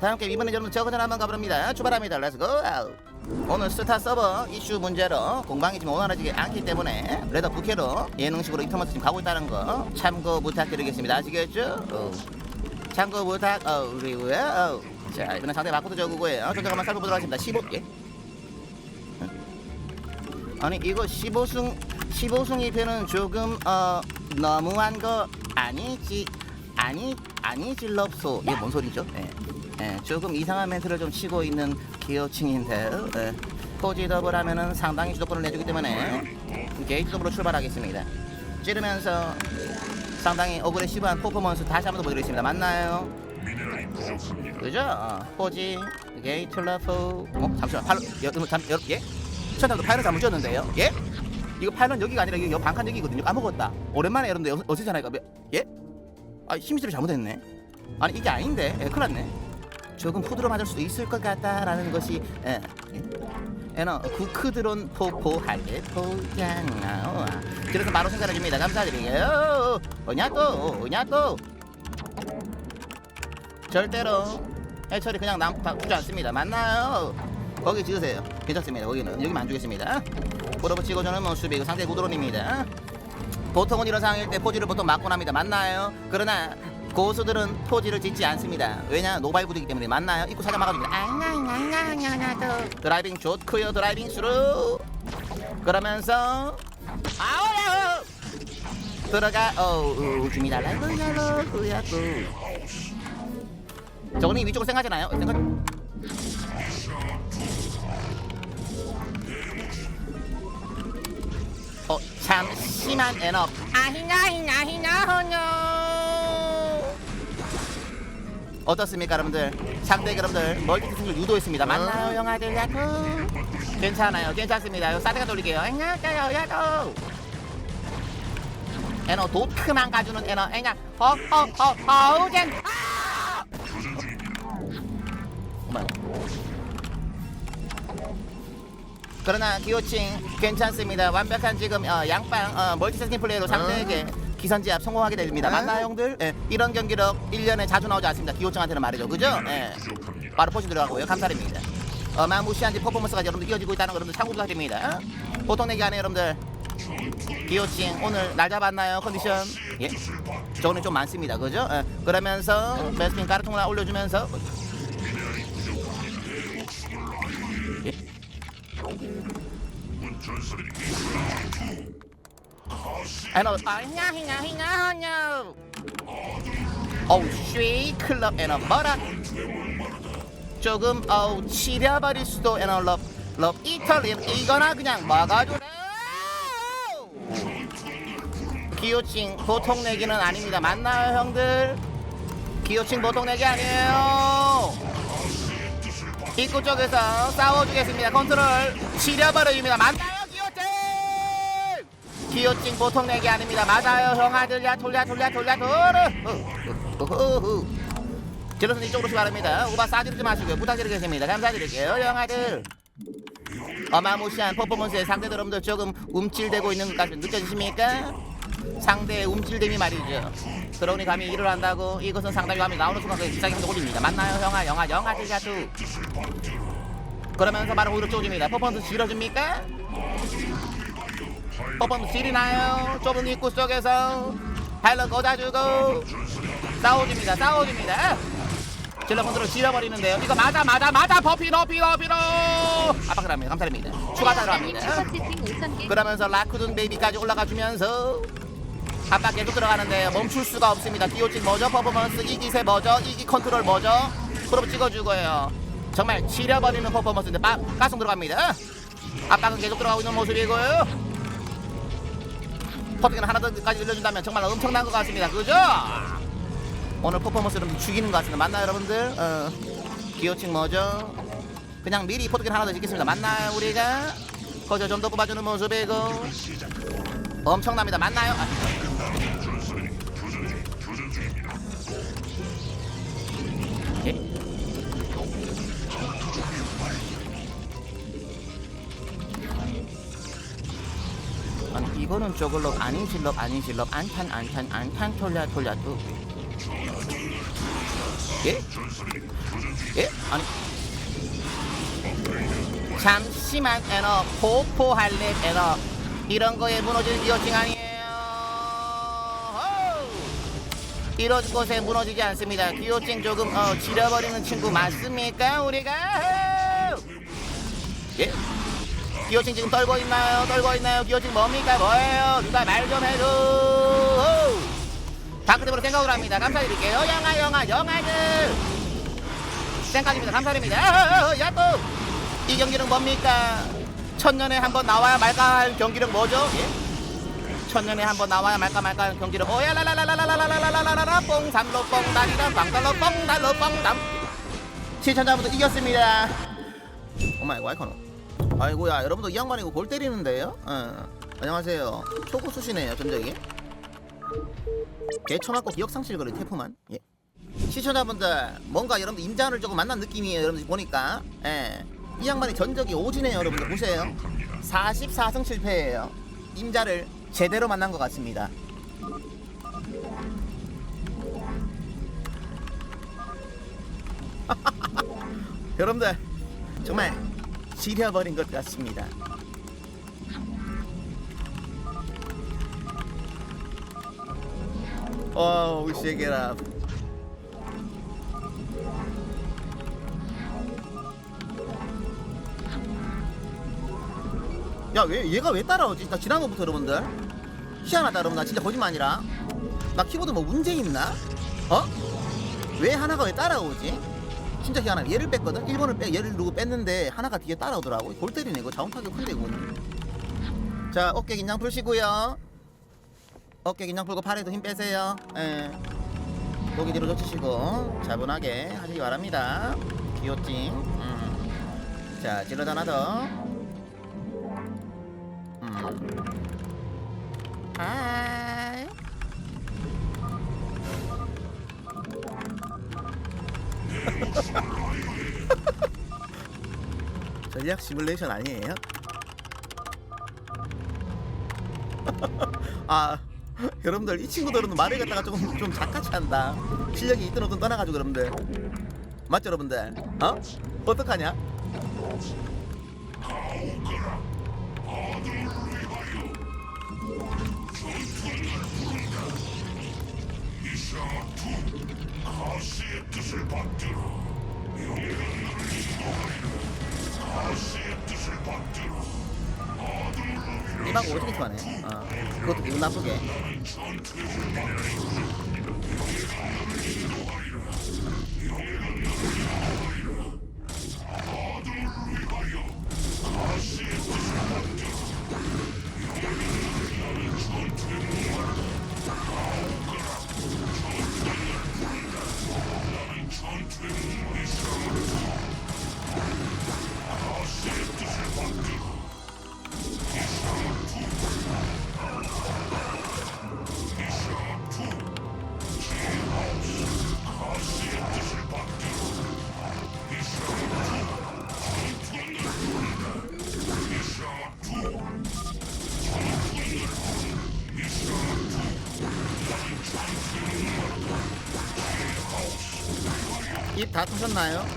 다음 게임 이번에 여러분 저거전 한번 가봅니다. 출발합니다. 렛츠고 오늘 스타 서버 이슈 문제로 공방이 지금 원활하지 않기 때문에 레더 부캐로 예능식으로 인터넷 지금 가고 있다는 거 참고 부탁드리겠습니다. 아시겠죠? 어. 참고 부탁. 어 그리고요 어. 자 이번엔 상대 마코도 저구고요. 조정 한번 살펴보도록 하겠습니다. 15 예? 아니 이거 15승 15승 2패는 조금 어 너무한 거 아니지 아니 아니지 럽소 이게 뭔 소리죠? 예. 예, 조금 이상한 멘트를 좀 치고 있는 기호층인데요. 예. 포지 더블 하면은 상당히 주도권을 내주기 때문에 게이트점으로 출발하겠습니다. 찌르면서 상당히 어그레시브한 퍼포먼스 다시 한 번 더 보여드리겠습니다. 맞나요? 그죠? 어, 포지 게이트 러프 어? 잠시만 팔로 여, 여, 잠, 여, 예? 시청자도 파일을 잘못 줬는데요 예? 이거 파일은 여기가 아니라 이거 반칸 여기거든요 까먹었다 오랜만에 여러분들 어- 어디잖아요 이거 예? 아 심시를 잘못했네. 아니 이게 아닌데. 예, 큰일 났네. 조금 푸드로 맞을 수도 있을 것 같다라는 것이 예. 에너 구크드론 포포할 때 포장아 그래서 바로 생산해줍니다. 감사드리게요. 오냐 또 오냐 또. 절대로 해철이 그냥 남다 주지 않습니다. 맞나요? 거기 지으세요. 괜찮습니다. 거기는. 여기만 안 주겠습니다. 치고 저는 모습이고 상대 구드론입니다 보통은 이런 상황일 때 포지를 보통 맞고 납니다. 맞나요? 그러나 고수들은 포지를 짓지 않습니다. 왜냐? 노발 구드기 때문에. 맞나요? 입구 살짝 막아줍니다. 앙앙앙앙앙앙 드라이빙 좋고요. 드라이빙 스루. 그러면서 아오야 들어가 어우 줍니다 라이브야로구야구 저거는 위쪽으로 생각하잖아요? 생각 어 잠시만 엔업 아히나히나 히나호뇨 어떻습니까 여러분들? 상대 여러분들 멀티태스킹을 유도했습니다 맞나요 영화들 야구 괜찮아요 괜찮습니다. 요 사대가 돌리게요. 안녕하세요 야구 에너 도트만 가주는 에너. 에냐 허허허 허우젠. 아! 어머 그러나 기호칭 괜찮습니다. 완벽한 지금 어, 양방 어, 멀티세팅 플레이로 상대에게 기선제압 성공하게 됩니다. 맞나요, 형들? 예, 이런 경기력 1년에 자주 나오지 않습니다. 기호칭한테는 말이죠. 그죠? 예. 바로 포진 들어가고요. 감사드립니다. 어마무시한 지 퍼포먼스가 여러분들 이어지고 있다는 거 여러분들 참고 부탁드립니다. 보통 내기 안에 여러분들 기호칭 오늘 날 잡았나요? 컨디션? 예? 저거는 좀 많습니다. 그죠? 예. 그러면서 베스핀 까르통을 올려주면서 에너 아냐히냐히냐하냐 어우 쉬 클럽 에너 뭐라 조금 어우 치려버릴 수도 에너 럽럽 이탈리안 이거나 그냥 막아주네 기호칭 보통 내기는 아닙니다. 맞나요 형들? 기호칭 보통 내기 아니에요. 입구 쪽에서 싸워주겠습니다. 컨트롤. 치려버려줍니다. 맞나요 기호칭 보통 내기 아닙니다. 맞아요. 형아 들야. 돌려 돌려 돌려 돌려 제로선 이쪽으로 출발합니다. 오바 싸지르지 마시고요. 부탁드리겠습니다. 감사드릴게요. 형아들. 어마무시한 퍼포먼스에 상대들 여러분들 조금 움찔대고 있는 것 같이 느껴지십니까? 상대의 움찔됨이 말이죠. 그러니 감히 일을 한다고 이것은 상당히 감이 나오는 순간 그 비싸게 올립니다. 맞나요? 형아 영아 영아들 야투 그러면서 바로 오히려 쪼집니다. 퍼포먼스 질러줍니까? 퍼포먼스 지리나요? 좁은 입구 속에서 발로 꽂아주고 싸워줍니다 싸워줍니다 질러 컨트롤 질러버리는데요 이거 맞아 맞아 맞아 버피 너피 너피로 압박을 합니다 감사드립니다 추가 들어갑니다 추가 채팅 5,000개 그러면서 라쿠든 베이비까지 올라가 주면서 압박 계속 들어가는데 멈출 수가 없습니다. 디오직 뭐죠? 퍼포먼스 이 기세 뭐죠? 이기 컨트롤 뭐죠? 프로브 찍어주고요. 정말 지려버리는 퍼포먼스인데 빠, 가성 들어갑니다. 압박은 계속 들어가고 있는 모습이고요. 퍼팅은 하나 더까지 늘려준다면 정말 엄청난 것 같습니다. 그죠? 오늘 퍼포먼스는 죽이는 것 같습니다. 맞나요, 여러분들? 어, 기호칭 뭐죠? 그냥 미리 포트긴 하나 더 찍겠습니다. 맞나요, 우리가? 거저 좀 더 뽑아주는 모습이고 엄청납니다. 맞나요? 아. 이거는 저걸로 아닌 실럽 아닌 실럽 안탄 안탄 안탄 톨랴 톨랴 또 예? 예? 아니 잠시만 에너 포포할래 에너 이런 거에 무너지는 기어팅 아니에요 호우! 이런 곳에 무너지지 않습니다 기어팅 조금 어, 지려버리는 친구 맞습니까 우리가 호우! 예? 기어팅 지금 떨고 있나요 떨고 있나요 기어팅 뭡니까 뭐예요 누가 말 좀 해줘 호우! 다크대으로 생각을 합니다 감사드릴게요 영아 영아 영아들 생각입니다 감사드립니다 야또 이 경기는 뭡니까? 천년에 한 번 나와야 말까 할 경기는 뭐죠? 예? 천년에 한 번 나와야 말까 말까 할 경기는 오야라라라라라라라라라라라 뽕삼로 뽕다리라 빵달로 뽕달로 뽕담 시청자분들 이겼습니다 오마이 와이커노 아이고야 여러분들 이 양반이고 골 때리는데요? 어. 안녕하세요 초고수시네요 전적이 개쳐맞고 기억상실 거리 태프만 예. 시청자분들 뭔가 여러분들 임장을 조금 만난 느낌이에요 여러분들 보니까 예. 이 양반이 전적이 오지네요 여러분들 보세요 44승 7패예요 임자를 제대로 만난 것 같습니다 여러분들 정말 지려버린 것 같습니다 it up. 야, 왜 얘가 왜 따라오지? 나 지난 번부터 여러분들 희한하다 여러분 나 진짜 거짓말 아니라 나 키보드 뭐 문제 있나? 어? 왜 하나가 왜 따라오지? 진짜 희한하네 얘를 뺐거든? 1번을 빼 얘를 누구 뺐는데 하나가 뒤에 따라오더라고 골 때리네 이거 자원 타격 큰데 이거는 자 어깨 긴장 푸시고요 어깨 긴장 풀고 팔에도 힘 빼세요. 예. 목이 뒤로 젖히시고 차분하게 하시기 바랍니다. 기호찡. 음. 자, 찔러다 하나 더. 음. 하 전략 시뮬레이션 아니에요? 아 여러분들 이 친구들은 말을 갖다가 조금 좀 작같이 한다 실력이 있든 없든 떠나가지고 여러분들 맞죠 여러분들 어? 어떡하냐 가시의 뜻을 받들어. 용의를 지도하리라 가시의 뜻을 받들어. 어둠으로 1박 좋아네 어 그것도 기분 나쁘게. 다 터셨나요?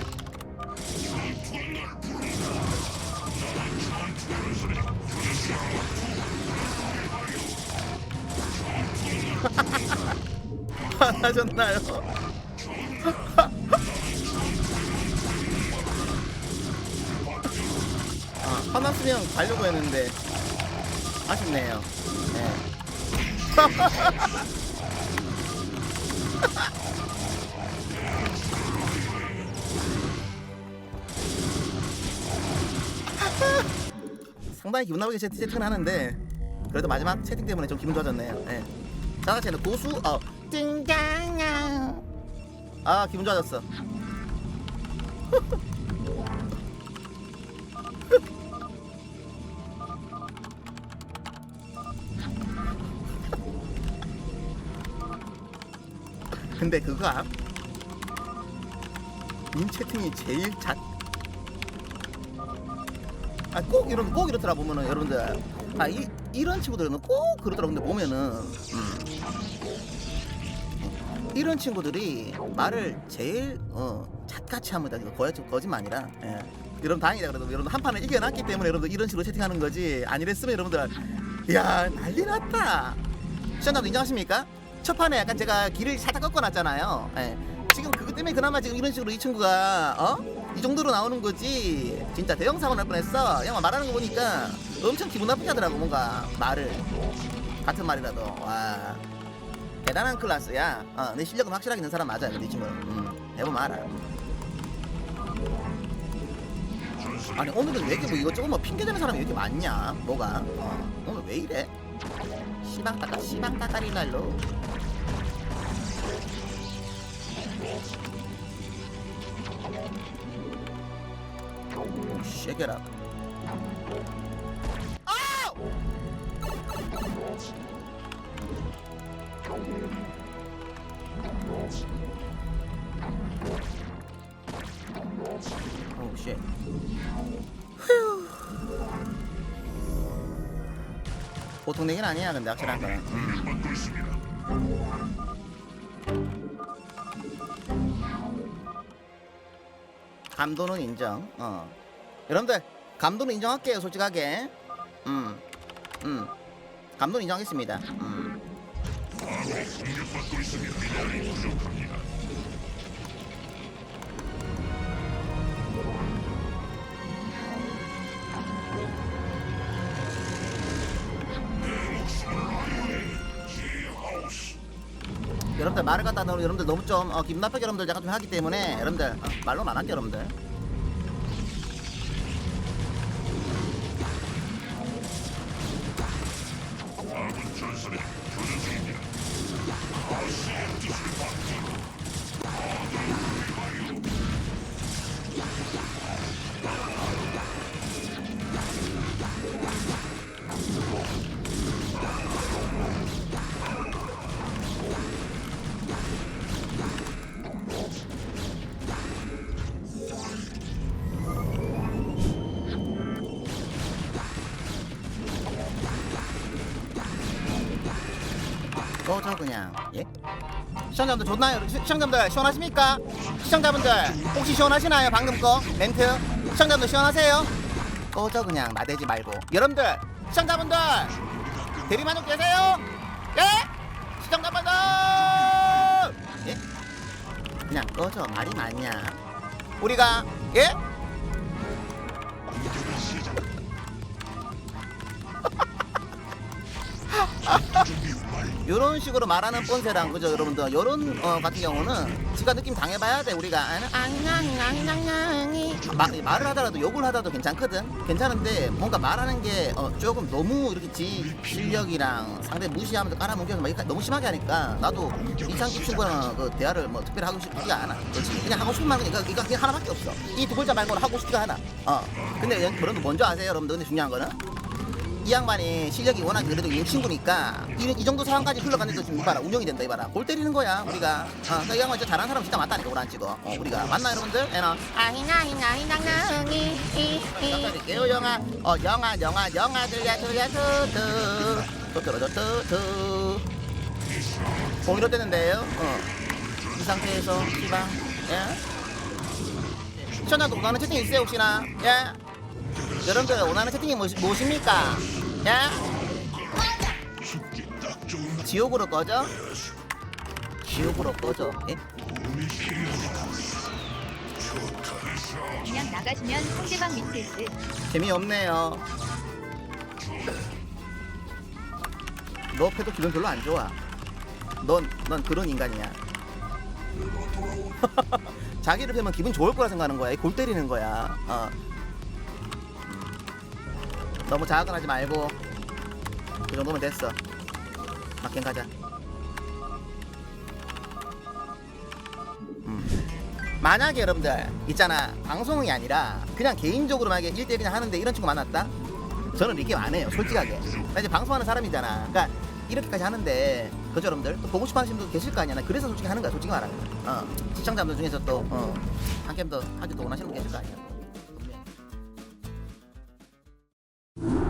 화나셨나요? 아, 화났으면 가려고 했는데 아쉽네요. 네. 상당히 기분 나쁘게 채팅, 채팅을 하는데 그래도 마지막 채팅 때문에 좀 기분 좋아졌네요. 예. 자가체는 고수 어 띵강아 아 기분 좋아졌어. 근데 그거 암? 님 채팅이 제일 작 아 꼭 이런 꼭 이렇더라 보면은 여러분들 아 이, 이런 친구들은 꼭 그러더라 근데 보면은 음. 이런 친구들이 말을 제일 어 잣같이 합니다. 이거 거짓 거짓말 아니라. 예. 여러분 다행이다 그래도 여러분 한 판을 이겨놨기 때문에 여러분 이런 식으로 채팅하는 거지 아니랬으면 여러분들 야 난리 났다. 시청자분 인정하십니까? 첫 판에 약간 제가 길을 살짝 꺾어놨잖아요. 예. 지금 그것 때문에 그나마 지금 이런 식으로 이 친구가 어? 이 정도로 나오는 거지. 진짜 대형 사고 날 뻔했어. 영화 말하는 거 보니까 엄청 기분 나쁘게 하더라고 뭔가 말을 같은 말이라도 와 대단한 클래스야. 어, 내 실력은 확실하게 있는 사람 맞아요. 근데 이 친구 음, 해보면 알아. 아니 오늘은 왜 이렇게 뭐 이것저것 뭐 핑계대는 사람이 왜 이렇게 많냐? 뭐가? 어, 오늘 왜 이래? 시방 따까 시방 따까리 날로. 오, 쉐게라. 아우! 오, 쉣. 휴. 보통 내기는 아니야, 근데 확실한 거는. 음. 감도는 인정. 어. 여러분들 감도는 인정할게요, 솔직하게. 음, 음. 감도는 인정하겠습니다. 음. 여러분들 말을 갖다 놓으면 여러분들 너무 좀 어, 기분 나쁘게 여러분들 약간 좀 하기 때문에 여러분들 어, 말로 안 할게요 여러분들 전설의 교전 중입니다. 아시의 뜻을 받기. 꺼져 그냥 예? 시청자분들 좋나요? 시- 시청자분들 시원하십니까? 시청자분들 혹시 시원하시나요? 방금 거 멘트 시청자분들 시원하세요? 꺼져 그냥 나대지 말고 여러분들 시청자분들 대리만족 계세요? 예? 시청자분들 예? 그냥 꺼져 말이 많냐 우리가 예? 요런 식으로 말하는 뻔세랑 그죠 여러분들? 요런 어, 같은 경우는 지가 느낌 당해봐야 돼 우리가. 마, 말을 하더라도 욕을 하더라도 괜찮거든? 괜찮은데 뭔가 말하는 게 어, 조금 너무 이렇게 지 실력이랑 상대 무시하면서 깔아뭉개서 막 이렇게 너무 심하게 하니까 나도 이창기 친구랑 그 대화를 뭐 특별히 하고 싶지가 않아. 그렇지? 그냥 하고 싶은 말은 이거, 이거 그냥 하나밖에 없어. 이 두 글자 말고는 하고 싶지가 않아. 어. 근데 여러분들 먼저 아세요 여러분들? 근데 중요한 거는 이 양반이 실력이 워낙 그래도 이 친구니까 이, 이 정도 상황까지 흘러갔는데 지금 이봐라 운영이 된다 이봐라. 골 때리는 거야 우리가. 어, 그러니까 이 양반 진짜 잘하는 사람 진짜 맞다니까 우리 안 찍어. 어, 우리가. 맞나 여러분들? 에너 깜짝이게요 영아 어 영아 영아 영아 들야 들야 투투 투투루투투 공이로 되는데요? 어이 상태에서 시방 예? 시청자도 원하는 채팅 있어요 혹시나? 예? 여러분들 원하는 채팅이 무엇, 무엇입니까? 예? 지옥으로 꺼져? 지옥으로 꺼져. 예? 그냥 나가시면 상대방 밑에 있을 재미없네요. 너 패도 기분 별로 안 좋아. 넌, 넌 그런 인간이야. 자기를 패면 기분 좋을 거라 생각하는 거야. 골 때리는 거야. 어. 너무 자학은 하지 말고 그 정도면 됐어. 막갱 가자. 음. 만약에 여러분들 있잖아. 방송이 아니라 그냥 개인적으로 만약에 1대1 그냥 하는데 이런 친구 만났다? 저는 이렇게 안 해요 솔직하게. 나 이제 방송하는 사람이잖아. 그러니까 이렇게까지 하는데 그죠 여러분들? 또 보고 싶어 하시는 분도 계실 거 아니야. 나 그래서 솔직히 하는 거야 솔직히 말하면. 어, 시청자분들 중에서 또한 어, 한 게임 더 하기도 원하시는 분 계실 거 아니야 분